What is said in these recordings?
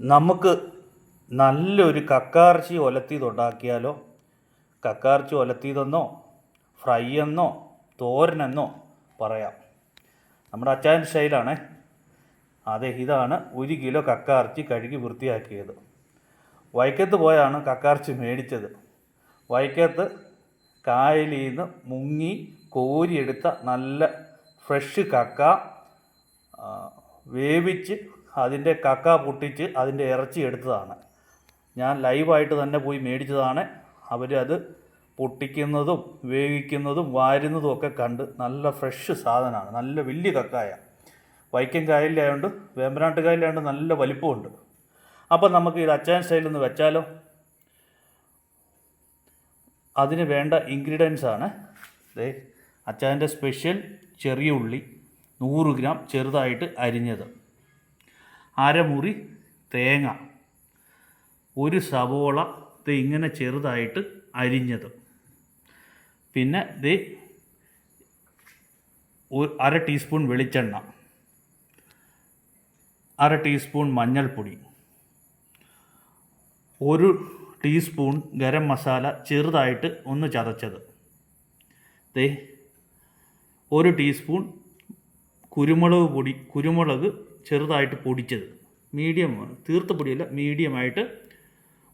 നമുക്ക് നല്ലൊരു കക്കാർച്ചി ഒലത്തിയതുണ്ടാക്കിയാലോ? കക്കാർച്ചി ഒലത്തിയതെന്നോ? ഫ്രൈ എന്നോ? തോരനെന്നോ പറയാം. നമ്മുടെ അച്ചായൻ സ്റ്റൈലാണ് അതെ ഇതാണ് ഒരു കിലോ കക്കാർച്ചി കഴുകി വൃത്തിയാക്കിയത്. വൈക്കത്ത് പോയാണ് കക്കാർച്ചി മേടിച്ചത്. വൈക്കത്ത് കായലിൽ നിന്ന് മുങ്ങി കോരിയെടുത്ത നല്ല ഫ്രഷ് കക്ക വേവിച്ച് അതിന്റെ കക്ക പൊട്ടിച്ച് അതിന്റെ ഇറച്ചി എടുത്തതാണ്. ഞാൻ ലൈവായിട്ട് തന്നെ പോയി മേടിച്ചതാണ്. അവർ അത് പൊട്ടിക്കുന്നതും വേവിക്കുന്നതും വാരുന്നതും ഒക്കെ കണ്ട് നല്ല ഫ്രഷ് സാധനമാണ്. നല്ല വലിയ കക്കായ. വൈക്കം കായലിലായതുകൊണ്ട് വേമ്പനാട്ട് കായലിലായതുകൊണ്ട് നല്ല വലിപ്പമുണ്ട്. അപ്പം നമുക്ക് ഇത് അച്ചാൻ സ്റ്റൈലിൽ ഒന്ന് വെച്ചാലോ? അതിന് വേണ്ട ഇൻഗ്രീഡിയൻസ് ആണ്. അച്ചാന്റെ സ്പെഷ്യൽ ചെറിയ ഉള്ളി നൂറ് ഗ്രാം ചെറുതായിട്ട് അരിഞ്ഞത്. അരമുറി തേങ്ങ. ഒരു സവോള ഇത് ഇങ്ങനെ ചെറുതായിട്ട് അരിഞ്ഞത്. പിന്നെ ഇത് അര ടീസ്പൂൺ വെളിച്ചെണ്ണ. അര ടീസ്പൂൺ മഞ്ഞൾപ്പൊടി. ഒരു ടീസ്പൂൺ ഗരം മസാല ചെറുതായിട്ട് ഒന്ന് ചതച്ചത്. ദേ ഒരു ടീസ്പൂൺ കുരുമുളക് പൊടി കുരുമുളക് ചെറുതായിട്ട് പൊടിച്ചത്. മീഡിയം തീർത്ത പൊടിയല്ല മീഡിയമായിട്ട്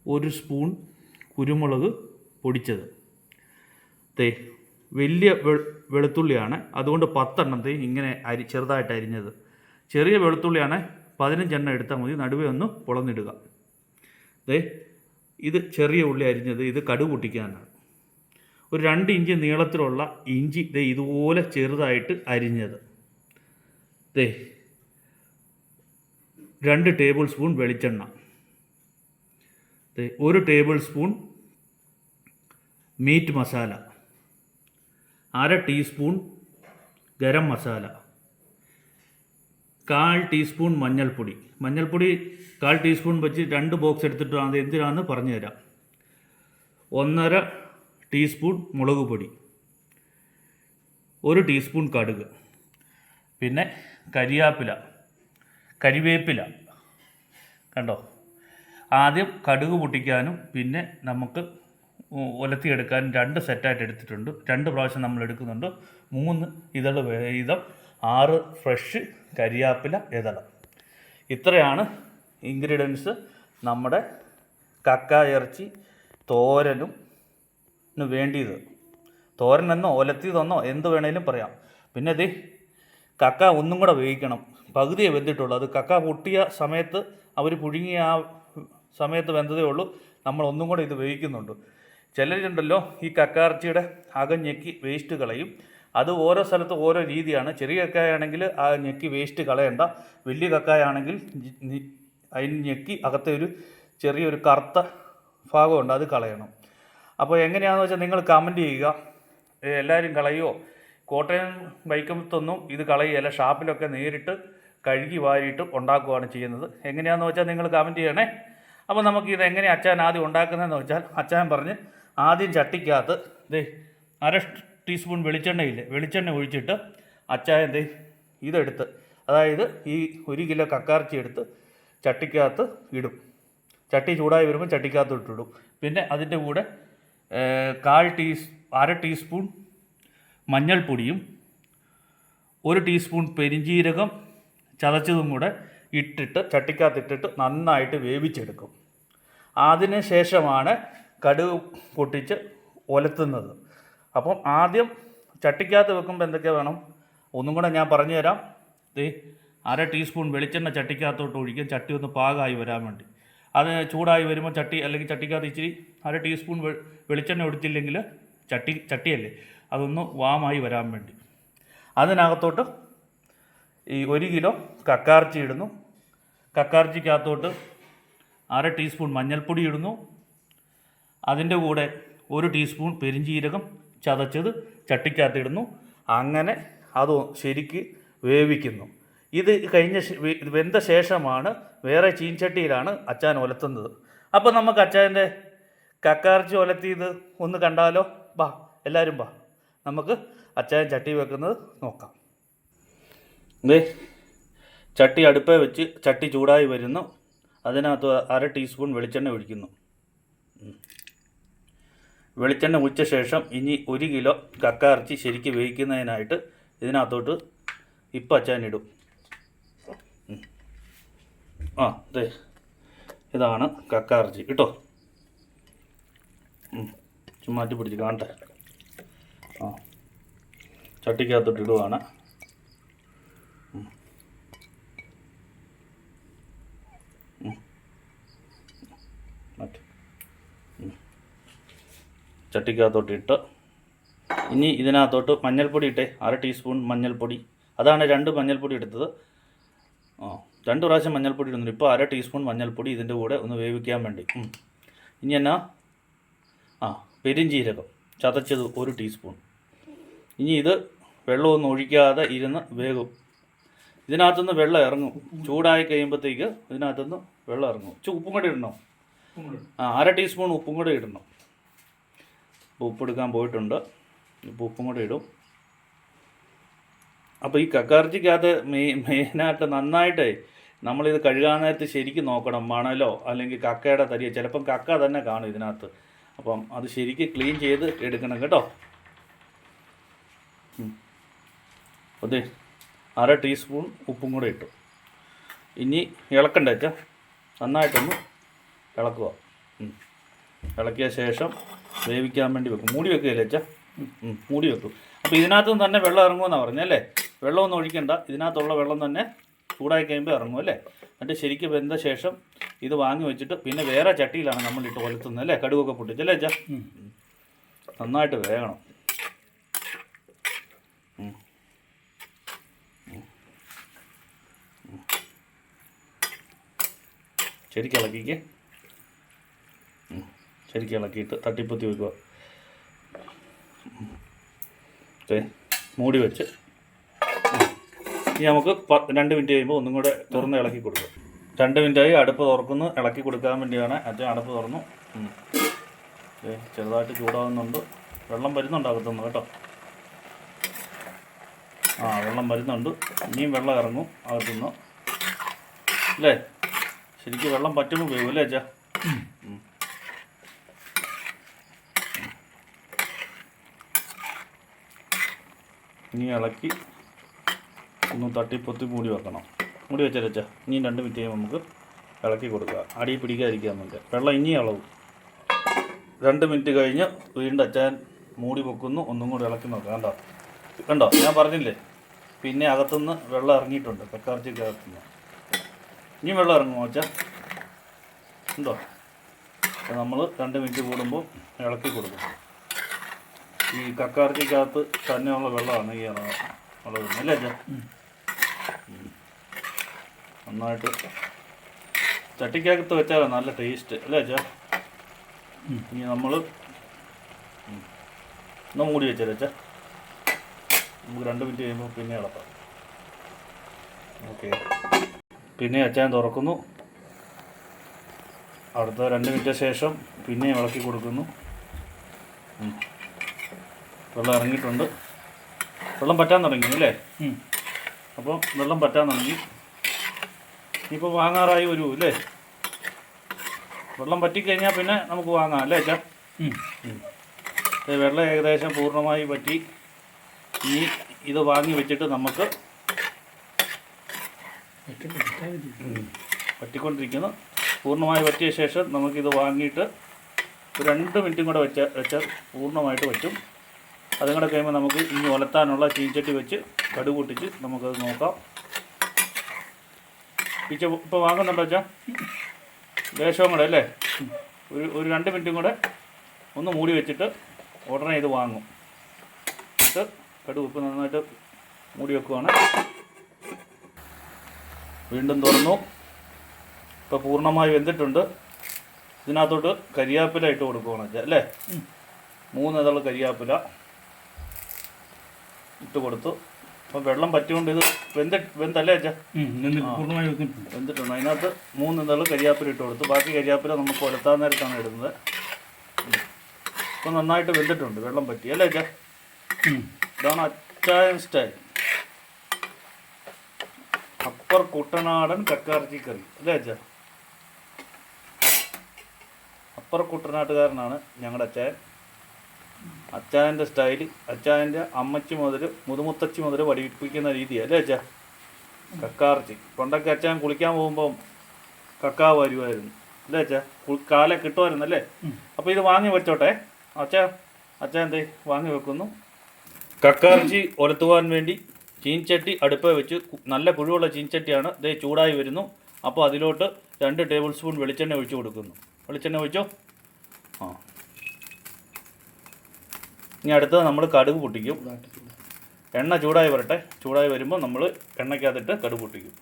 ഒരു സ്പൂൺ കുരുമുളക് പൊടിച്ചത്. തേ വലിയ വെളുത്തുള്ളിയാണ്. അതുകൊണ്ട് പത്തെണ്ണത്തെ ഇങ്ങനെ അരി ചെറുതായിട്ട് അരിഞ്ഞത്. ചെറിയ വെളുത്തുള്ളിയാണ് പതിനഞ്ചെണ്ണം എടുത്താൽ മതി. നടുവേ ഒന്ന് പുളന്നിടുക. ദേ ഇത് ചെറിയ ഉള്ളി അരിഞ്ഞത് ഇത് കടുക് പൊട്ടിക്കാനാണ്. ഒരു രണ്ട് ഇഞ്ച് നീളത്തിലുള്ള ഇഞ്ചി ദേ ഇതുപോലെ ചെറുതായിട്ട് അരിഞ്ഞത്. ദേ രണ്ട് ടേബിൾ സ്പൂൺ വെളിച്ചെണ്ണ. ഒരു ടേബിൾ സ്പൂൺ മീറ്റ് മസാല. അര ടീസ്പൂൺ ഗരം മസാല. കാൽ ടീസ്പൂൺ മഞ്ഞൾപ്പൊടി. മഞ്ഞൾപ്പൊടി കാൽ ടീസ്പൂൺ വെച്ച് രണ്ട് ബോക്സ് എടുത്തിട്ട് അത് എന്തിനാണെന്ന് പറഞ്ഞുതരാം. ഒന്നര ടീസ്പൂൺ മുളക് പൊടി. ഒരു ടീസ്പൂൺ കടുക്. പിന്നെ കരിയാപ്പില. കരിവേപ്പില. കണ്ടോ? ആദ്യം കടുക് പൊട്ടിക്കാനും പിന്നെ നമുക്ക് ഉലത്തിയെടുക്കാനും രണ്ട് സെറ്റായിട്ട് എടുത്തിട്ടുണ്ട്. രണ്ട് പ്രാവശ്യം നമ്മൾ എടുക്കുന്നുണ്ട്. മൂന്ന് ഇതൾ വീതം ആറ് ഫ്രഷ് കരിയാപ്പില ഇതള. ഇത്രയാണ് ഇൻഗ്രീഡിയൻസ് നമ്മുടെ കക്ക ഇറച്ചി തോരനും വേണ്ടിയത്. തോരനെന്നോ ഒലത്തിയതെന്നോ എന്ത് വേണേലും പറയാം. പിന്നെ ദേ കക്ക ഒന്നും കൂടെ വേവിക്കണം. പകുതിയെ വെന്തിട്ടുള്ളൂ. അത് കക്ക പൊട്ടിയ സമയത്ത് അവർ പുഴുങ്ങിയ ആ സമയത്ത് വെന്തതേ ഉള്ളൂ. നമ്മൾ ഒന്നും കൂടെ ഇത് വേവിക്കുന്നുണ്ട് ചിലരുണ്ടല്ലോ ഈ കക്കാർച്ചിയുടെ അകം ഞെക്കി വേസ്റ്റ് കളയും. അത് ഓരോ സ്ഥലത്ത് ഓരോ രീതിയാണ്. ചെറിയ കക്കായാണെങ്കിൽ ആ ഞെക്കി വേസ്റ്റ് കളയണ്ട. വലിയ കക്കായാണെങ്കിൽ അതിന് ഞെക്കി അകത്തെ ഒരു ചെറിയൊരു കറുത്ത ഭാഗമുണ്ട് അത് കളയണം. അപ്പോൾ എങ്ങനെയാണെന്ന് വെച്ചാൽ നിങ്ങൾ കമന്റ് ചെയ്യുക. എല്ലാവരും കളയുമോ കോട്ടയം വൈക്കത്തൊന്നും ഇത് കളയുകയല്ല. ഷാപ്പിലൊക്കെ നേരിട്ട് കഴുകി വാരിയിട്ട് ഉണ്ടാക്കുകയാണ് ചെയ്യുന്നത്. എങ്ങനെയാണെന്ന് വെച്ചാൽ നിങ്ങൾ കമന്റ് ചെയ്യണേ. അപ്പോൾ നമുക്ക് ഇത് എങ്ങനെ അച്ചാൻ ആദ്യം ഉണ്ടാക്കുന്നതെന്ന് വെച്ചാൽ അച്ചാൻ പറഞ്ഞ് ആദ്യം ചട്ടിക്കകത്ത് ദേ അര ടീസ്പൂൺ വെളിച്ചെണ്ണയില്ലേ വെളിച്ചെണ്ണ ഒഴിച്ചിട്ട് അച്ചായൻ ദേ ഇതെടുത്ത് അതായത് ഈ ഒരു കിലോ കക്കാർച്ചി എടുത്ത് ചട്ടിക്കകത്ത് ഇടും. ചട്ടി ചൂടായി വരുമ്പോൾ ചട്ടിക്കകത്ത് ഇട്ടിടും. പിന്നെ അതിന്റെ കൂടെ കാൽ ടീസ് അര ടീസ്പൂൺ മഞ്ഞൾപ്പൊടിയും ഒരു ടീസ്പൂൺ പെരിഞ്ജീരകം ചതച്ചതും കൂടെ ഇട്ടിട്ട് ചട്ടിക്കകത്ത് ഇട്ടിട്ട് നന്നായിട്ട് വേവിച്ചെടുക്കും. അതിന് ശേഷമാണ് കടുക് പൊട്ടിച്ച് ഒലത്തുന്നത്. അപ്പം ആദ്യം ചട്ടിക്കകത്ത് വെക്കുമ്പോൾ എന്തൊക്കെ വേണം? ഒന്നും കൂടെ ഞാൻ പറഞ്ഞു തരാം ദേ അര ടീസ്പൂൺ വെളിച്ചെണ്ണ ചട്ടിക്കകത്തോട്ട് ഒഴിക്കും. ചട്ടി ഒന്ന് പാകമായി വരാൻ വേണ്ടി. അത് ചൂടായി വരുമ്പോൾ ചട്ടി അല്ലെങ്കിൽ ചട്ടിക്കകത്ത് ഇച്ചിരി അര ടീസ്പൂൺ വെളിച്ചെണ്ണ എടുത്തില്ലെങ്കിൽ ചട്ടി ചട്ടിയല്ലേ? അതൊന്ന് വാമായി വരാൻ വേണ്ടി. അതിനകത്തോട്ട് ഈ ഒരു കിലോ കക്കാർച്ചി ഇടുന്നു. കക്കാർച്ചിക്കകത്തോട്ട് അര ടീസ്പൂൺ മഞ്ഞൾപ്പൊടി ഇടുന്നു. അതിന്റെ കൂടെ ഒരു ടീസ്പൂൺ പെരിഞ്ചീരകം ചതച്ചത് ചട്ടിക്കകത്ത് ഇടുന്നു. അങ്ങനെ അത് ശരിക്ക് വേവിക്കുന്നു. ഇത് കഴിഞ്ഞ വെന്ത ശേഷമാണ് വേറെ ചീൻചട്ടിയിലാണ് അച്ചാൻ ഒലത്തുന്നത്. അപ്പോൾ നമുക്ക് അച്ചാന്റെ കക്കാർച്ചി ഒലത്തിയത് ഒന്ന് കണ്ടാലോ? ബാ എല്ലാവരും ബാ. നമുക്ക് അച്ചായൻ ചട്ടി വെക്കുന്നത് നോക്കാം. ദേ ചട്ടി അടുപ്പേ വെച്ച് ചട്ടി ചൂടായി വരുന്നു. അതിനകത്ത് അര ടീസ്പൂൺ വെളിച്ചെണ്ണ ഒഴിക്കുന്നു. വെളിച്ചെണ്ണ ഒഴിച്ച ശേഷം ഇനി ഒരു കിലോ കക്ക ഇറച്ചി ശരിക്ക് വേവിക്കുന്നതിനായിട്ട് ഇതിനകത്തോട്ട് ഇപ്പം അച്ചാനിടും ആ അതെ ഇതാണ് കക്ക ഇറച്ചി കേട്ടോ? ചുമ്മാറ്റി മാറ്റി പിടിച്ച് കാണട്ടെ. ആ ചട്ടിക്കകത്തോട്ട് ഇടുവാണ്. ചട്ടിക്കകത്തോട്ട് ഇട്ട് ഇനി ഇതിനകത്തോട്ട് മഞ്ഞൾപ്പൊടി ഇട്ടേ അര ടീസ്പൂൺ മഞ്ഞൾപ്പൊടി. അതാണ് രണ്ട് മഞ്ഞൾപ്പൊടി എടുത്തത്. ആ രണ്ട് പ്രാവശ്യം മഞ്ഞൾപ്പൊടി ഇടുന്നുണ്ട്. ഇപ്പോൾ അര ടീസ്പൂൺ മഞ്ഞൾപ്പൊടി ഇതിന്റെ കൂടെ ഒന്ന് വേവിക്കാൻ വേണ്ടി. ഇനി എന്നാ? ആ പെരിഞ്ചീരകം. ചതച്ചത് ഒരു ടീസ്പൂൺ. ഇനി ഇത് വെള്ളമൊന്നും ഒഴിക്കാതെ ഇരുന്ന് വേകും ഇതിനകത്തുനിന്ന് വെള്ളം ഇറങ്ങും. ചൂടായി കഴിയുമ്പോഴത്തേക്ക് ഇതിനകത്തുനിന്ന് വെള്ളം ഇറങ്ങും. ഉപ്പും കൂടെ ഇടണം. ആ അര ടീസ്പൂൺ ഉപ്പും കൂടെ ഇടണം. ഇപ്പോൾ ഉപ്പെടുക്കാൻ പോയിട്ടുണ്ട്. ഇപ്പോൾ ഉപ്പും കൂടെ ഇടും. അപ്പോൾ ഈ കക്കയിറച്ചിക്കകത്ത് മെയിൻ മെയിനായിട്ട് നന്നായിട്ട് നമ്മളിത് കഴുകാൻ നേരത്ത് ശരിക്കും നോക്കണം മണലോ അല്ലെങ്കിൽ കക്കയുടെ തരിയോ. ചിലപ്പം കക്ക തന്നെ കാണും ഇതിനകത്ത്. അപ്പം അത് ശരിക്കും ക്ലീൻ ചെയ്ത് എടുക്കണം കേട്ടോ. അതെ അര ടീസ്പൂൺ ഉപ്പും കൂടെ ഇട്ടു. ഇനി ഇളക്കണ്ട നന്നായിട്ടൊന്ന് ഇളക്കുക. ഇളക്കിയ ശേഷം വേവിക്കാൻ വേണ്ടി വെക്കും. മൂടി വെക്കുകയല്ലേ അച്ഛാ? മൂടി വെക്കും. അപ്പോൾ ഇതിനകത്ത് തന്നെ വെള്ളം ഇറങ്ങുമെന്നാണ് പറഞ്ഞല്ലേ വെള്ളമൊന്നും ഒഴിക്കണ്ട. ഇതിനകത്തുള്ള വെള്ളം തന്നെ ചൂടായി കഴിയുമ്പോൾ ഇറങ്ങും അല്ലേ? എന്നിട്ട് ശരിക്കും വെന്ത ശേഷം ഇത് വാങ്ങി വെച്ചിട്ട് പിന്നെ വേറെ ചട്ടിയിലാണ് നമ്മൾ ഇട്ട് കൊലുത്തുന്നത് അല്ലേ? കടുകൊക്കെ പൊട്ടിച്ചല്ലേ അച്ഛാ? നന്നായിട്ട് വേകണം. ശരിക്കും ഇളക്കിക്ക്. ശരിക്കും ഇളക്കിയിട്ട് തട്ടിപ്പൊത്തി വെക്കുക. ഓക്കെ മൂടി വെച്ച്. ഇനി നമുക്ക് രണ്ട് മിനിറ്റ് കഴിയുമ്പോൾ ഒന്നും കൂടെ തുറന്ന് ഇളക്കി കൊടുക്കുക. രണ്ട് മിനിറ്റായി അടുപ്പ് തുറക്കുന്നു. ഇളക്കി കൊടുക്കാൻ വേണ്ടിയാണ് അച്ഛൻ അടുപ്പ് തുറന്നു. ചെറുതായിട്ട് ചൂടാവുന്നുണ്ട്. വെള്ളം വരുന്നുണ്ട് അകത്തുനിന്ന് കേട്ടോ. ആ വെള്ളം വരുന്നുണ്ട്. ഇനിയും വെള്ളം ഇറങ്ങും അകത്തുനിന്ന്. അല്ലേ? ശരിക്കും വെള്ളം പറ്റുമ്പോൾ പോകും അല്ലേ അച്ഛാ? ഇനി ഇളക്കി ഒന്ന് തട്ടിപ്പൊത്തി മൂടി വെക്കണം. മൂടി വെച്ചാൽ ഇനി രണ്ട് മിനിറ്റ് നമുക്ക് ഇളക്കി കൊടുക്കുക. അടി പിടിക്കാതിരിക്കാൻ വേണ്ടി വെള്ളം ഇനി ഇളവും. രണ്ട് മിനിറ്റ് കഴിഞ്ഞ് വീണ്ടും അച്ചാൻ മൂടി വെക്കുന്നു ഒന്നും കൂടി ഇളക്കി നോക്കാം. കണ്ടോ? കണ്ടോ? ഞാൻ പറഞ്ഞില്ലേ? പിന്നെ അകത്തുനിന്ന് വെള്ളം ഇറങ്ങിയിട്ടുണ്ട്. കക്കാർച്ചിക്ക് അകത്തുനിന്ന് ഇനി വെള്ളം ഇറങ്ങുമോ അച്ഛാ? ഉണ്ടോ? നമ്മൾ രണ്ട് മിനിറ്റ് കൂടുമ്പോൾ ഇളക്കി കൊടുക്കും. ഈ കക്കാർക്കകത്ത് തന്നെയുള്ള വെള്ളമാണ് ഈ ഉള്ളത്. അല്ലേ അച്ഛാ. നന്നായിട്ട് ചട്ടിക്കകത്ത് വെച്ചാൽ നല്ല ടേസ്റ്റ്. അല്ലേ അച്ഛാ? ഇനി നമ്മൾ ഒന്ന് കൂടി വെച്ചാൽ അച്ഛാ. നമുക്ക് രണ്ട് മിനിറ്റ് കഴിയുമ്പോൾ പിന്നെ ഇളക്കാം ഓക്കെ. പിന്നെ അച്ഛൻ തുറക്കുന്നു. അടുത്ത രണ്ട് മിനിറ്റ് ശേഷം പിന്നെ ഇളക്കി കൊടുക്കുന്നു. വെള്ളം ഇറങ്ങിയിട്ടുണ്ട്. വെള്ളം പറ്റാൻ തുടങ്ങി അല്ലേ? അപ്പോൾ വെള്ളം പറ്റാൻ തുടങ്ങി. ഇപ്പോൾ വാങ്ങാറായി വരൂ അല്ലേ? വെള്ളം പറ്റിക്കഴിഞ്ഞാൽ പിന്നെ നമുക്ക് വാങ്ങാം അല്ലേ അച്ഛാ. വെള്ളം ഏകദേശം പൂർണമായി പറ്റി. ഇനി ഇത് വാങ്ങി വെച്ചിട്ട് നമുക്ക് പറ്റിക്കൊണ്ടിരിക്കുന്നു. പൂർണമായി പറ്റിയ ശേഷം നമുക്കിത് വാങ്ങിയിട്ട് ഒരു രണ്ട് മിനിറ്റും കൂടെ വെച്ച വെച്ചാൽ പൂർണമായിട്ട് പറ്റും. അതും കൂടെ കഴിയുമ്പോൾ നമുക്ക് ഇനി ഒലത്താനുള്ള ചീഞ്ചട്ടി വെച്ച് കടുക് പൊട്ടിച്ച് നമുക്കത് നോക്കാം. പിച്ച ഇപ്പോൾ വാങ്ങുന്നുണ്ടോ അച്ഛാ? ലേശവും കൂടെ അല്ലേ? ഒരു ഒരു രണ്ട് മിനിറ്റും കൂടെ ഒന്ന് മൂടി വെച്ചിട്ട് ഉടനെ ഇത് വാങ്ങും. എന്നിട്ട് കടുക് ഉപ്പ് നന്നായിട്ട് മൂടി വെക്കുവാണ്. വീണ്ടും തുറന്നു. ഇപ്പോൾ പൂർണമായി വെന്തിട്ടുണ്ട്. ഇതിനകത്തോട്ട് കരിയാപ്പില ഇട്ട് കൊടുക്കുവാണ് അച്ഛാ അല്ലേ? മൂന്ന് ഇതൾ കരിയാപ്പില. ഇട്ട് കൊടുത്തു അപ്പം വെള്ളം പറ്റുകൊണ്ട് ഇത് വെന്ത വെന്തല്ലേ അച്ഛാ? പൂർണമായി വെന്തിട്ടുണ്ട്. അതിനകത്ത് മൂന്ന് ഇതൾ കരിയാപ്പില ഇട്ട് കൊടുത്തു. ബാക്കി കരിയാപ്പില നമുക്ക് ഒലത്താൻ നേരത്താണ് ഇടുന്നത്. ഇപ്പൊ നന്നായിട്ട് വെന്തിട്ടുണ്ട്. വെള്ളം പറ്റി. അല്ലേ അച്ഛാ? ഇതാണ് അച്ചായ സ്റ്റൈൽ. അപ്പർ കുട്ടനാടൻ കക്കാർച്ചി കറി. അല്ലേ അച്ഛാ? അപ്പർ കുട്ടനാട്ടുകാരനാണ് ഞങ്ങളുടെ അച്ചായൻ. അച്ചായന്റെ സ്റ്റൈൽ അച്ചായന്റെ അമ്മച്ചി മുതൽ മുതുമുത്തച്ചി മുതൽ പഠിപ്പിക്കുന്ന രീതി അല്ലേ അച്ഛാ കക്കാർച്ചി. പണ്ടൊക്കെ അച്ചാൻ കുളിക്കാൻ പോകുമ്പം കക്കാ വരുമായിരുന്നു അല്ലേ അച്ഛാ കാലെ കിട്ടുമായിരുന്നു അല്ലേ? അപ്പോൾ ഇത് വാങ്ങി വെച്ചോട്ടെ. അച്ഛാ അച്ഛാ എന്തേ? വാങ്ങി വെക്കുന്നു. കക്കാർച്ചി ഒലത്തുവാൻ വേണ്ടി ചീൻചട്ടി അടുപ്പ് വെച്ച് നല്ല കുഴിവുള്ള ചീൻചട്ടിയാണ് ഇതേ ചൂടായി വരുന്നു. അപ്പോൾ അതിലോട്ട് രണ്ട് ടേബിൾ സ്പൂൺ വെളിച്ചെണ്ണ ഒഴിച്ചു കൊടുക്കുന്നു. വെളിച്ചെണ്ണ ഒഴിച്ചോ? ആ. ഇനി അടുത്തത് നമ്മൾ കടുക് പൊട്ടിക്കും. എണ്ണ ചൂടായി വരട്ടെ. ചൂടായി വരുമ്പോൾ നമ്മൾ എണ്ണയ്ക്കകത്തിട്ട് കടുക് പൊട്ടിക്കും.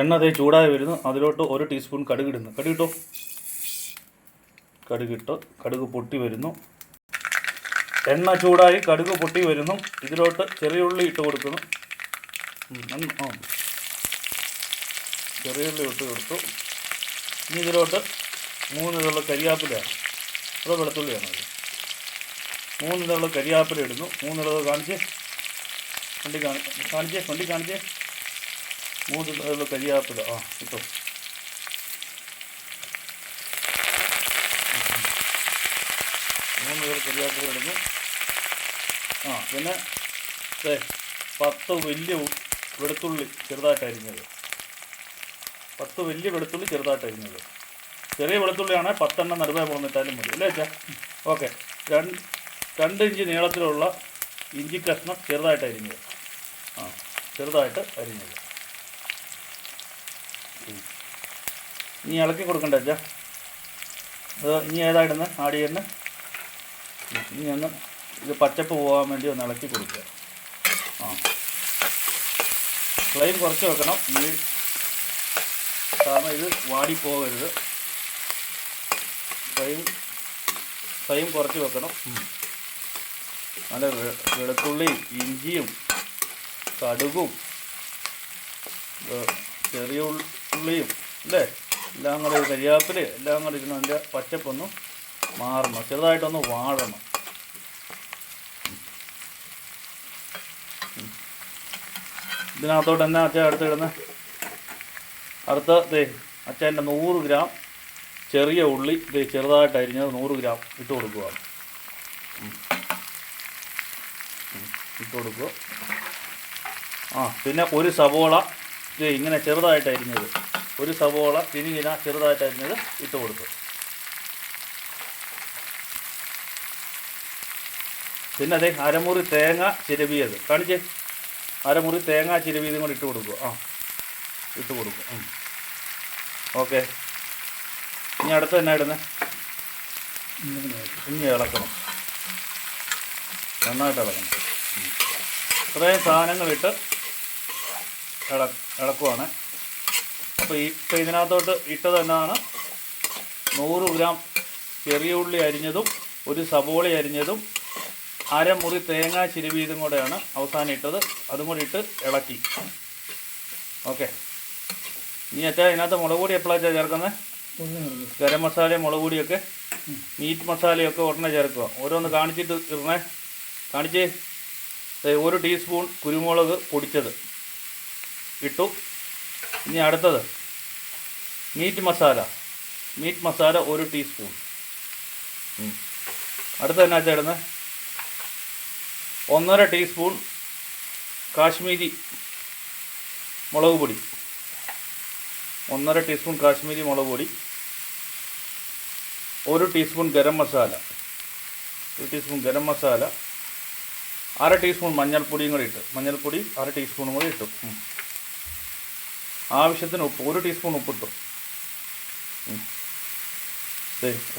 എണ്ണ അതേ ചൂടായി വരുന്നു. അതിലോട്ട് ഒരു ടീസ്പൂൺ കടുക് ഇടുന്നു. കടുക് ഇട്ടോ? കടുക് ഇട്ട്? കടുക് പൊട്ടി വരുന്നു. എണ്ണ ചൂടായി കടുക് പൊട്ടി വരുന്നു. ഇതിലോട്ട് ചെറിയ ഉള്ളി ഇട്ട് കൊടുക്കുന്നു. ചെറിയ ഉള്ളി ഇട്ട് കൊടുത്തു. ഇനി ഇതിലോട്ട് മൂന്ന് ഇതുള്ള കരിയാപ്പിലയാണ്. അതോ വെളുത്തുള്ളിയാണോ അത് മൂന്ന് ഇതുള്ള കരിയാപ്പില ഇടുന്നു. മൂന്ന് ഇതുള്ള കാണിച്ച് വണ്ടി കാണിച്ച് കാണിച്ച് വണ്ടി കാണിച്ച് മൂന്ന് ഇതുള്ള കരിയാപ്പില ആ കിട്ടും. മൂന്ന് പേർ കരിയാപ്പില ഇടുന്നു. ആ പിന്നെ പത്ത് വലിയ വെളുത്തുള്ളി ചെറുതായിട്ട് അരിഞ്ഞത് പത്ത് വലിയ വെളുത്തുള്ളി ചെറുതായിട്ട് അരിഞ്ഞത് ചെറിയ വെളുത്തുള്ളിയാണെങ്കിൽ പത്തെണ്ണം നടുവേ പോന്നിട്ടാലും മതി. അല്ലേ ഓക്കെ. രണ്ട് രണ്ട് ഇഞ്ച് നീളത്തിലുള്ള ഇഞ്ചി കഷ്ണം ചെറുതായിട്ട് അരിഞ്ഞത്. ആ ചെറുതായിട്ട് അരിഞ്ഞത്. ഇനി ഇളക്കി കൊടുക്കണ്ട അച്ഛാ. അത് ഇനി ഏതായിടുന്ന? ആടിയറിന് ഇനി ഒന്ന് ഇത് പച്ചപ്പ് പോകാൻ വേണ്ടി ഒന്ന് ഇളക്കി കൊടുക്കുക. ആ. ഫ്ലെയിം കുറച്ച് വെക്കണം. ഈ കാരണം ഇത് വാടിപ്പോകരുത് ഫ്ലെയിം ഫ്ലെയിം കുറച്ച് വെക്കണം. നല്ല വെളുത്തുള്ളി വെളുത്തുള്ളിയും ഇഞ്ചിയും കടുകും ചെറിയ ഉള്ളിയും അല്ലേ? എല്ലാം കൂടെ കരിയാപ്പിൽ എല്ലാം കൂടെ ഇരുന്ന് അതിന്റെ പച്ചപ്പൊന്ന് മാറണം. ചെറുതായിട്ടൊന്ന് വാഴണം. ഇതിനകത്തോട്ട് എന്നാ അച്ഛൻ അടുത്ത് ഇടുന്ന അടുത്ത ദേ അച്ഛന്റെ നൂറ് ഗ്രാം ചെറിയ ഉള്ളി. ദേ ചെറുതായിട്ട് അരിഞ്ഞത് നൂറ് ഗ്രാം ഇട്ട് കൊടുക്കുക ഇട്ട് കൊടുക്കുക. ആ പിന്നെ ഒരു സവോള ഇങ്ങനെ ചെറുതായിട്ട് അരിഞ്ഞത്. ഒരു സവോള തിരികിന ചെറുതായിട്ട് അരിഞ്ഞത് ഇട്ട് കൊടുക്കും പിന്നെ അതെ അരമുറി തേങ്ങ ചിരവിയത്. കാണിച്ചേ? അരമുറി തേങ്ങ ചിരവിയതും കൂടി ഇട്ട് കൊടുക്കുക. ആ ഇട്ട് കൊടുക്കും ഓക്കെ. ഇനി അടുത്ത് തന്നെ ഇടുന്നത് ഇനി ഇളക്കണം. നന്നായിട്ട് ഇളക്കണം. ഇത്രയും സാധനങ്ങളിട്ട് ഇള ഇളക്കുവാണ്. അപ്പോൾ ഈ ഇപ്പം ഇതിനകത്തോട്ട് ഇട്ടത് എന്നാണ്? നൂറ് ഗ്രാം ചെറിയ ഉള്ളി അരിഞ്ഞതും ഒരു സബോളി അരിഞ്ഞതും അരമുറി തേങ്ങ ചിരുവീതും കൂടെയാണ് അവസാനം ഇട്ടത്. അതും കൂടി ഇട്ട് ഇളക്കി. ഓക്കെ. ഇനി അച്ഛാ ഇതിനകത്ത് മുളക് പൊടി എപ്പോഴാണ് ചേർക്കുന്നത് ഗരം മസാല മുളക് പൊടിയൊക്കെ. മീറ്റ് മസാലയൊക്കെ ഉടനെ ചേർക്കുക ഓരോന്ന് കാണിച്ചിട്ട് ഇടണേ. കാണിച്ചേ. ഒരു ടീസ്പൂൺ കുരുമുളക് പൊടിച്ചത് ഇട്ടു. ഇനി അടുത്തത് മീറ്റ് മസാല. മീറ്റ് മസാല ഒരു ടീസ്പൂൺ. അടുത്ത എന്നാ ചേർന്ന്? ഒന്നര ടീസ്പൂൺ കാശ്മീരി മുളക് പൊടി. ഒന്നര ടീസ്പൂൺ കാശ്മീരി മുളക് പൊടി. ഒരു ടീസ്പൂൺ ഗരം മസാല. ഒരു ടീസ്പൂൺ ഗരം മസാല. അര ടീസ്പൂൺ മഞ്ഞൾപ്പൊടിയും കൂടി ഇട്ട് മഞ്ഞൾപ്പൊടി അര ടീസ്പൂണും കൂടി ഇട്ടു. ആവശ്യത്തിന് ഉപ്പ് ഒരു ടീസ്പൂൺ ഉപ്പിട്ടു.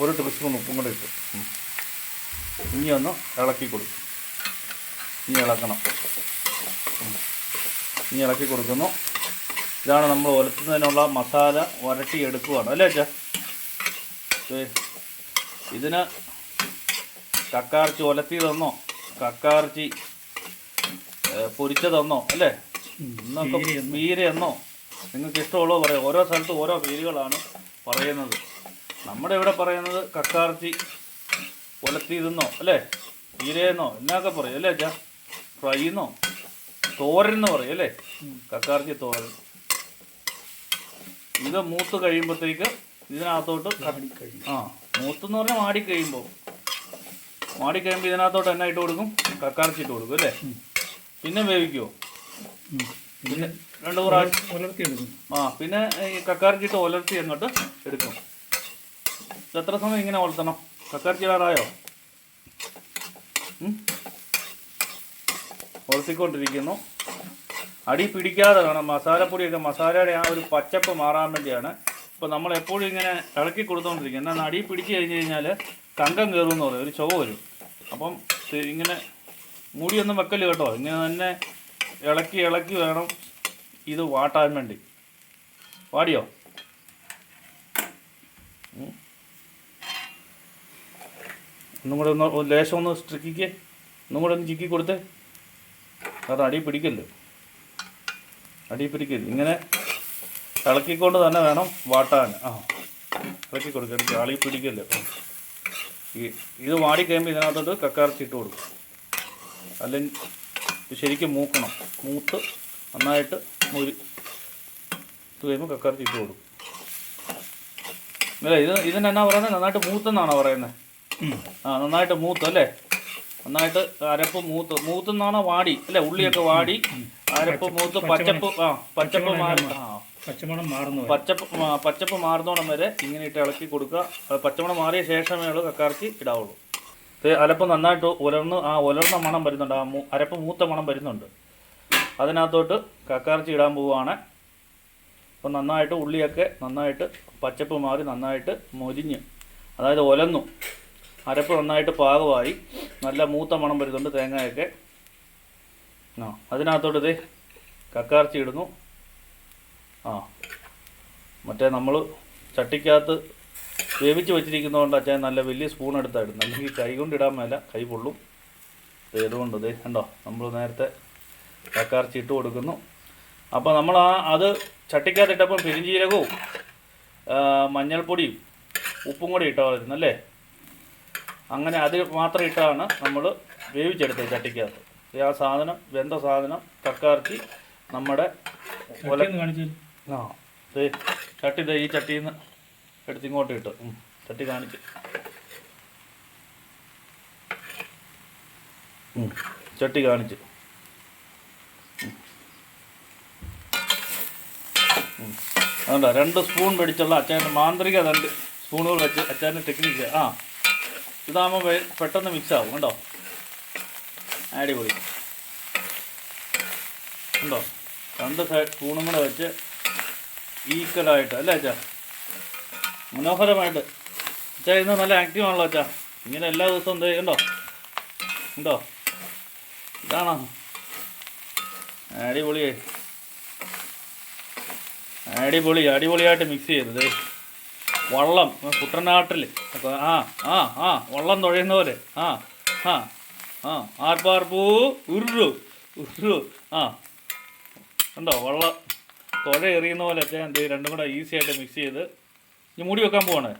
ഒരു ടീസ്പൂൺ ഉപ്പും കൂടെ ഇട്ടു. ഇനി ഒന്ന് ഇളക്കി കൊടുക്കും. ഇനി ഇളക്കണം. ഇനി ഇളക്കി കൊടുക്കുന്നു. ഇതാണ് നമ്മൾ ഒലത്തുന്നതിനുള്ള മസാല വരട്ടി എടുക്കുകയാണ് അല്ലേ അച്ഛാ? ഇതിന് കക്കാർച്ചി ഒലത്തിയതെന്നോ? കക്കാർച്ചി പൊരിച്ചതെന്നോ അല്ലേ? എന്നൊക്കെ വീരയെന്നോ നിങ്ങൾക്ക് ഇഷ്ടമുള്ളോ പറയാം. ഓരോ സ്ഥലത്തും ഓരോ പേരുകളാണ് പറയുന്നത്. നമ്മുടെ ഇവിടെ പറയുന്നത് കക്കാർച്ചി ഒലത്തിയതെന്നോ അല്ലേ? മീരയെന്നോ എന്നൊക്കെ പറയും അല്ലേ അച്ഛാ? ഫ്രൈന്നോ തോരൻ എന്ന് പറയും അല്ലേ? കക്കാർച്ചി തോരൻ. ഇത് മൂത്ത് കഴിയുമ്പോഴത്തേക്ക് ഇതിനകത്തോട്ട് ആ മൂത്തെന്ന് പറഞ്ഞാൽ മാടി കഴിയുമ്പോൾ മാടി കഴിയുമ്പോൾ ഇതിനകത്തോട്ട് എന്നാ ഇട്ട് കൊടുക്കും. കക്കാർച്ചി ഇട്ട് കൊടുക്കും അല്ലേ? പിന്നെ വേവിക്കുമോ പിന്നെ രണ്ട് പ്രാവശ്യം ഉലർത്തി എടുക്കും. ആ പിന്നെ ഈ കക്കാർച്ചിട്ട് ഒലർത്തി അങ്ങോട്ട് എടുക്കും. എത്ര സമയം ഇങ്ങനെ വളർത്തണം കക്കാർച്ചിടാറായോ ഉലർത്തിക്കൊണ്ടിരിക്കുന്നു? അടി പിടിക്കാതെ വേണം. മസാലപ്പൊടിയൊക്കെ മസാലയുടെ ആ ഒരു പച്ചപ്പ് മാറാൻ വേണ്ടിയാണ്. ഇപ്പോൾ നമ്മൾ എപ്പോഴും ഇങ്ങനെ ഇളക്കി കൊടുത്തുകൊണ്ടിരിക്കും എന്നാൽ അടി പിടിച്ചു കഴിഞ്ഞ് കഴിഞ്ഞാൽ കങ്കം കയറുമെന്ന് പറയും. ഒരു ചുവ വരും. അപ്പം ഇങ്ങനെ മൂടിയൊന്നും വെക്കൽ കേട്ടോ. ഇങ്ങനെ തന്നെ ഇളക്കി ഇളക്കി വേണം ഇത് വാട്ടാൻ വേണ്ടി. വാടിയോ. ഒന്നും കൂടെ ഒന്ന് ലേശം ഒന്ന് സ്ട്രിക്കിക്ക്. ഒന്നും കൂടെ ഒന്ന് ചിക്കി കൊടുത്തേ. അത് അടി പിടിക്കല്ലോ? അടി പിടിക്കരുത് ഇങ്ങനെ ഇളക്കിക്കൊണ്ട് തന്നെ വേണം വാട്ടാൻ. ആ ഇളക്കി കൊടുക്കുക അളി പിടിക്കല്ലോ? ഈ ഇത് വാടി കഴിയുമ്പോൾ ഇതിനകത്തോട്ട് കക്കാർച്ചി ഇട്ട് കൊടുക്കും. അല്ലെങ്കിൽ ശരിക്കും മൂക്കണം. മൂത്ത് നന്നായിട്ട് മുരി ഇത് കഴിയുമ്പോൾ കക്കാർച്ചി ഇട്ട് കൊടുക്കും. അല്ല ഇത് ഇതിനെന്നാ പറയുന്നത് നന്നായിട്ട് മൂത്തെന്നാണോ പറയുന്നത് ആ നന്നായിട്ട് മൂത്ത് അല്ലേ? നന്നായിട്ട് അരപ്പ് മൂത്ത്. മൂത്തെന്നാണോ വാടി? അല്ലേ ഉള്ളിയൊക്കെ വാടി. അരപ്പ് മൂത്ത് പച്ചപ്പ് ആ പച്ചപ്പ് മാറി ആ പച്ചമണം മാറുന്നു പച്ചപ്പ് പച്ചപ്പ് മാറുന്നോണം വരെ ഇങ്ങനെ ഇട്ട് ഇളക്കി കൊടുക്കുക. പച്ചമണം മാറിയ ശേഷമേ ഉള്ളൂ കക്കാർക്ക് ഇടാവുള്ളൂ. ഇത് അരപ്പ് നന്നായിട്ട് ഉലർന്ന് ആ ഉലർന്ന മണം വരുന്നുണ്ട്. ആ അരപ്പ് മൂത്ത മണം വരുന്നുണ്ട്. അതിനകത്തോട്ട് കക്കാർച്ചി ഇടാൻ പോവുകയാണ്. അപ്പം നന്നായിട്ട് ഉള്ളിയൊക്കെ നന്നായിട്ട് പച്ചപ്പ് മാറി നന്നായിട്ട് മൊരിഞ്ഞ് അതായത് ഒലന്നു അരപ്പ് നന്നായിട്ട് പാകമായി. നല്ല മൂത്ത മണം വരുന്നുണ്ട് തേങ്ങയൊക്കെ. ആ അതിനകത്തോട്ട് ഇത് കക്കാർച്ചി ഇടുന്നു. ആ. മറ്റേ നമ്മൾ ചട്ടിക്കകത്ത് വേവിച്ച് വെച്ചിരിക്കുന്നതുകൊണ്ട് അച്ഛൻ നല്ല വലിയ സ്പൂൺ എടുത്തായിരുന്നു. അല്ലെങ്കിൽ കൈ കൊണ്ടിടാൻ മേല കൈ പൊള്ളും. ഇതുകൊണ്ട് ദേ കണ്ടോ നമ്മൾ നേരത്തെ കക്കാർച്ചി ഇട്ട് കൊടുക്കുന്നു. അപ്പോൾ നമ്മൾ ആ അത് ചട്ടിക്കകത്ത് ഇട്ടപ്പം പെരിഞ്ചീരകവും മഞ്ഞൾപ്പൊടിയും ഉപ്പും കൂടി ഇട്ടായിരുന്നു അല്ലേ? അങ്ങനെ അത് മാത്രം ഇട്ടാണ് നമ്മൾ വേവിച്ചെടുത്തത് ചട്ടിക്കകത്ത്. ആ സാധനം വെന്ത സാധനം കക്കാർച്ചി നമ്മുടെ കാണിച്ചു ആ ചട്ടി ദേ ഈ ചട്ടിയിൽ നിന്ന് എടുത്ത് ഇങ്ങോട്ട് ഇട്ടു. ചട്ടി കാണിച്ച് ചട്ടി കാണിച്ച്. അതുകൊണ്ടാ രണ്ട് സ്പൂൺ പിടിച്ചുള്ള അച്ഛന്റെ മാന്ത്രിക രണ്ട് സ്പൂണുകൾ വെച്ച് അച്ഛന്റെ ടെക്നിക്ക് ആ ഇതാകുമ്പോൾ പെട്ടെന്ന് മിക്സ് ആവും കണ്ടോ? അടിപൊളി. ഉണ്ടോ രണ്ട് സൈഡ് സ്പൂണും കൂടെ വെച്ച് ഈക്വലായിട്ട് അല്ലേ അച്ഛാ? മനോഹരമായിട്ട്. അച്ഛാ ഇന്ന് നല്ല ആക്റ്റീവ് ആണല്ലോ അച്ഛാ. ഇങ്ങനെ എല്ലാ ദിവസവും എന്ത് ഉണ്ടോ ഉണ്ടോ ഇതാണോ? അടിപൊളിയായി അടിപൊളി അടിപൊളിയായിട്ട് മിക്സ് ചെയ്തത് വള്ളം കുട്ടനാട്ടിൽ അപ്പോൾ ആ ആ ആ വള്ളം തുഴയുന്ന പോലെ. ആ ആ ആ ആർപ്പാർപ്പൂ ഉരു ഉരു ആ. ഉണ്ടോ വള്ളം. തുഴ എറിയുന്ന പോലെ ഒക്കെ എന്ത്? രണ്ടും കൂടെ ഈസി ആയിട്ട് മിക്സ് ചെയ്ത് ഇനി മൂടി വെക്കാൻ പോവാണ്.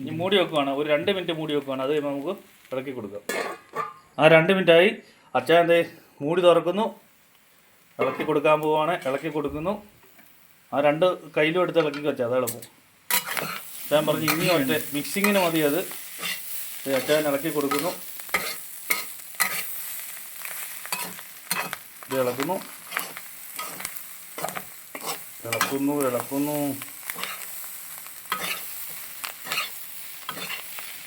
ഇനി മൂടി വെക്കുവാണ്. ഒരു രണ്ട് മിനിറ്റ് മൂടി വെക്കുവാണ്. അത് കഴിയുമ്പോൾ നമുക്ക് ഇളക്കി കൊടുക്കാം. ആ രണ്ട് മിനിറ്റായി അച്ഛൻ എന്തേ മൂടി തുറക്കുന്നു. ഇളക്കി കൊടുക്കാൻ പോവാണ്. ഇളക്കി കൊടുക്കുന്നു. ആ രണ്ട് കയ്യിലും എടുത്ത് ഇളക്കി വെച്ചാൽ അത് എളുപ്പം ഞാൻ പറഞ്ഞു ഇനി ഒറ്റ മിക്സിങ്ങിന് മതി അത്. അച്ഛൻ ഇളക്കി കൊടുക്കുന്നു. ഇളക്കുന്നു ഇളക്കുന്നു ഇളക്കുന്നു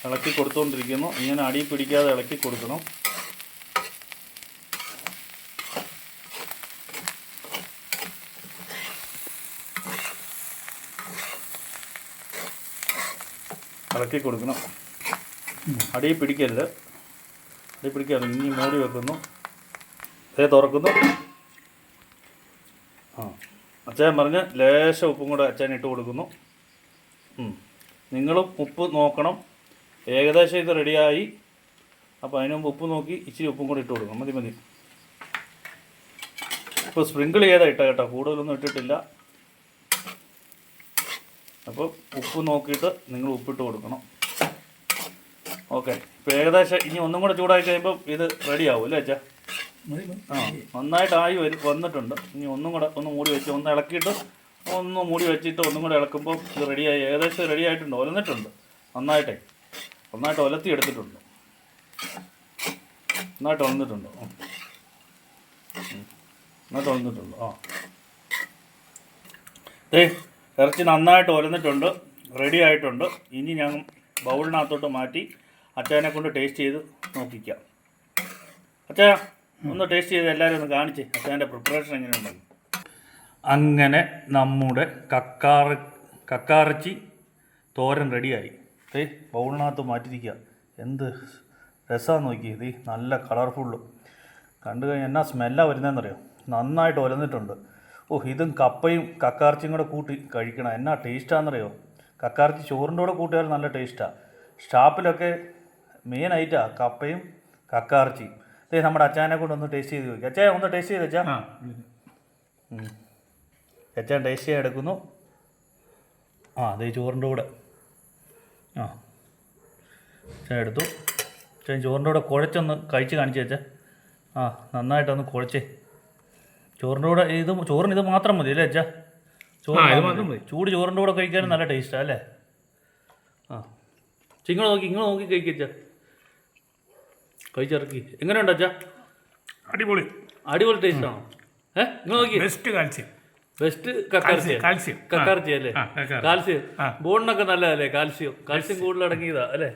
ഇളക്കി കൊടുത്തുകൊണ്ടിരിക്കുന്നു ഇങ്ങനെ അടി പിടിക്കാതെ ഇളക്കി കൊടുക്കണം. ഇളക്കി കൊടുക്കണം. അടി പിടിക്കരുത്. അടി പിടിക്കാതെ ഇനി മൂടി വെക്കുന്നു. അതേ തുറക്കുന്നു. ആ. അച്ഛൻ പറഞ്ഞ് ലേശം ഉപ്പും കൂടെ അച്ഛൻ ഇട്ട് കൊടുക്കുന്നു. നിങ്ങളും ഉപ്പ് നോക്കണം. ഏകദേശം ഇത് റെഡിയായി. അപ്പോൾ അതിന് മുമ്പ് ഉപ്പ് നോക്കി ഇച്ചിരി ഉപ്പും കൂടെ ഇട്ട് കൊടുക്കണം. മതി മതി. ഇപ്പോൾ സ്പ്രിങ്കിൾ ചെയ്താൽ ഇട്ട കേട്ടോ. കൂടുതലൊന്നും ഇട്ടിട്ടില്ല. അപ്പോൾ ഉപ്പ് നോക്കിയിട്ട് നിങ്ങൾ ഉപ്പിട്ട് കൊടുക്കണം. ഓക്കെ. ഇപ്പോൾ ഏകദേശം ഇനി ഒന്നും കൂടെ ചൂടായി കഴിയുമ്പോൾ ഇത് റെഡിയാവും അല്ലേ അച്ഛാ. ആ നന്നായിട്ട് ആയി വരും വന്നിട്ടുണ്ട്. ഇനി ഒന്നും കൂടെ ഒന്ന് മൂടി വെച്ച് ഒന്ന് ഇളക്കിയിട്ട് ഒന്ന് മൂടി വെച്ചിട്ട് ഒന്നും കൂടെ ഇളക്കുമ്പോൾ ഇത് റെഡിയായി ഏകദേശം റെഡി ആയിട്ടുണ്ട് ഒലന്നിട്ടുണ്ട്. നന്നായിട്ടേ നന്നായിട്ട് ഒലത്തി എടുത്തിട്ടുണ്ട്. നന്നായിട്ട് ഒലന്നിട്ടുണ്ട്. നന്നായിട്ട് ഒലന്നിട്ടുണ്ട്. ആ. ദേ ഇറച്ചി നന്നായിട്ട് ഒലന്നിട്ടുണ്ട് റെഡി ആയിട്ടുണ്ട്. ഇനി ഞാൻ ബൗളിനകത്തോട്ട് മാറ്റി അച്ചാനെ കൊണ്ട് ടേസ്റ്റ് ചെയ്ത് നോക്കിക്കാം. അച്ഛാ ഒന്ന് ടേസ്റ്റ് ചെയ്ത് എല്ലാവരും ഒന്ന് കാണിച്ച് അച്ഛന്റെ പ്രിപ്പറേഷൻ എങ്ങനെയുണ്ടെന്ന്. അങ്ങനെ നമ്മുടെ കക്കാറ കക്കാറച്ചി തോരൻ റെഡിയായി ഏ ബൗളിനകത്ത് മാറ്റിയിരിക്കുക. എന്ത് രസമാണ് നോക്കി ഇത് നല്ല കളർഫുള്ളും കണ്ടു കഴിഞ്ഞാൽ എന്നാ സ്മെല്ലാണ് വരുന്നതെന്നറിയോ? നന്നായിട്ട് ഒലന്നിട്ടുണ്ട്. ഓ ഇതും കപ്പയും കക്കാർച്ചിയും കൂടെ കൂട്ടി കഴിക്കണം. എന്നാ ടേസ്റ്റാണെന്നറിയോ കക്കാർച്ചി ചോറിന്റെ കൂടെ കൂട്ടിയാൽ നല്ല ടേസ്റ്റാണ് ഷാപ്പിലൊക്കെ മെയിൻ ഐറ്റാ കപ്പയും കക്കാർച്ചിയും ഇതേ നമ്മുടെ അച്ചാനെ കൊണ്ട് ഒന്ന് ടേസ്റ്റ് ചെയ്ത് നോക്കി. അച്ഛാ ഒന്ന് ടേസ്റ്റ് ചെയ്ത് ആ. അച്ഛൻ ടേസ്റ്റ് ചെയ്യാൻ എടുക്കുന്നു. ആ അതേ ചോറിന്റെ കൂടെ. ആ. അച്ഛൻ എടുത്തു. അച്ഛൻ ചോറിന്റെ കൂടെ കുഴച്ചൊന്ന് കഴിച്ച് കാണിച്ചു അച്ഛാ ആ നന്നായിട്ടൊന്ന് കുഴച്ചേ. ചോറിന്റെ കൂടെ ഇത് ചോറിന് ഇത് മാത്രം മതി അല്ലേ അച്ഛാ ചോറ്. ചൂട് ചോറിന്റെ കൂടെ കഴിക്കാനും നല്ല ടേസ്റ്റാണ് അല്ലേ? ആ. ഇങ്ങനെ നോക്കി ഇങ്ങനെ നോക്കി കഴിക്കച്ചാ കഴിച്ചിറക്കി എങ്ങനെയുണ്ട് അച്ഛാ? അടിപൊളി. അടിപൊളി ടേസ്റ്റാണോ ഏ? നിങ്ങൾ നോക്കി ബെസ്റ്റ് കാൽസ്യം ബെസ്റ്റ് കക്കാർച്ചി കാൽസ്യം കക്കാർച്ചി അല്ലേ? കാൽസ്യം. ബോണിനൊക്കെ നല്ലതല്ലേ? കാൽസ്യം കാൽസ്യം കൂടുതൽ അടങ്ങിയതാ അല്ലേ?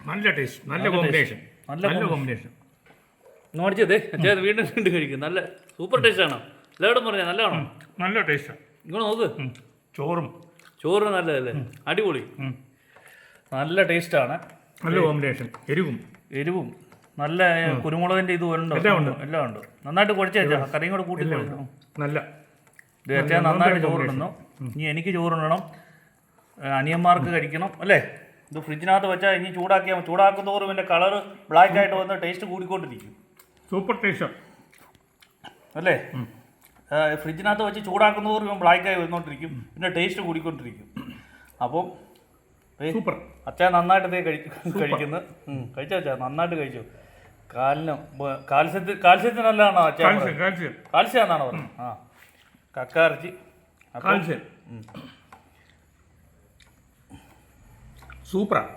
നല്ല ടേസ്റ്റ് നല്ല കോമ്പിനേഷൻ നല്ല നല്ല കോമ്പിനേഷൻ നോടിച്ചതേ അച്ഛാ വീണ്ടും വീണ്ടും കഴിക്കും. നല്ല സൂപ്പർ ടേസ്റ്റ് ആണോ? എല്ലാവരും പറഞ്ഞാൽ നല്ലതാണോ? നല്ല ടേസ്റ്റാണ് നിങ്ങൾ നോക്ക്. ചോറും. ചോറ് നല്ലതല്ലേ? അടിപൊളി. നല്ല ടേസ്റ്റാണ് നല്ല കോമ്പിനേഷൻ എരിവും. എരിവും. നല്ല കുരുമുളകിന്റെ ഇത് ഉണ്ടോ എല്ലാം ഉണ്ട്. എല്ലാം ഉണ്ട്. നന്നായിട്ട് കുഴച്ച് വെച്ചാ. കറിയും കൂടെ കൂട്ടി. നല്ല. ഇത് വെച്ചാൽ നന്നായിട്ട് ചോറിടുന്നു. ഇനി എനിക്ക് ചോറിടണം. അനിയന്മാർക്ക് കഴിക്കണം. അല്ലേ? ഇത് ഫ്രിഡ്ജിനകത്ത് വെച്ചാൽ ഇനി ചൂടാക്കിയാൽ ചൂടാക്കും തോറും ഇതിന്റെ കളർ ബ്ലാക്ക് ആയിട്ട് വന്ന് ടേസ്റ്റ് കൂടിക്കൊണ്ടിരിക്കും. സൂപ്പർ ടേസ്റ്റ് അല്ലേ? ഫ്രിഡ്ജിനകത്ത് വെച്ച് ചൂടാക്കുന്ന തോറും ഇവൻ ബ്ലാക്ക് ആയി വന്നുകൊണ്ടിരിക്കും പിന്നെ ടേസ്റ്റ് കൂടിക്കൊണ്ടിരിക്കും. അപ്പം സൂപ്പർ അച്ഛാ നന്നായിട്ട് കഴിക്കുന്നത് കഴി കഴിക്കുന്നു. കഴിച്ചോ അച്ഛാ? നന്നായിട്ട് കഴിച്ചു. കാലിന് കാൽസ്യത്തിന് നല്ലതാണോ അച്ഛാ കാൽസ്യം കാൽസ്യം കാൽസ്യം. എന്നാണോ പറഞ്ഞത്? ആ. കക്കാർച്ചി കാൽസ്യം. സൂപ്പറാണ്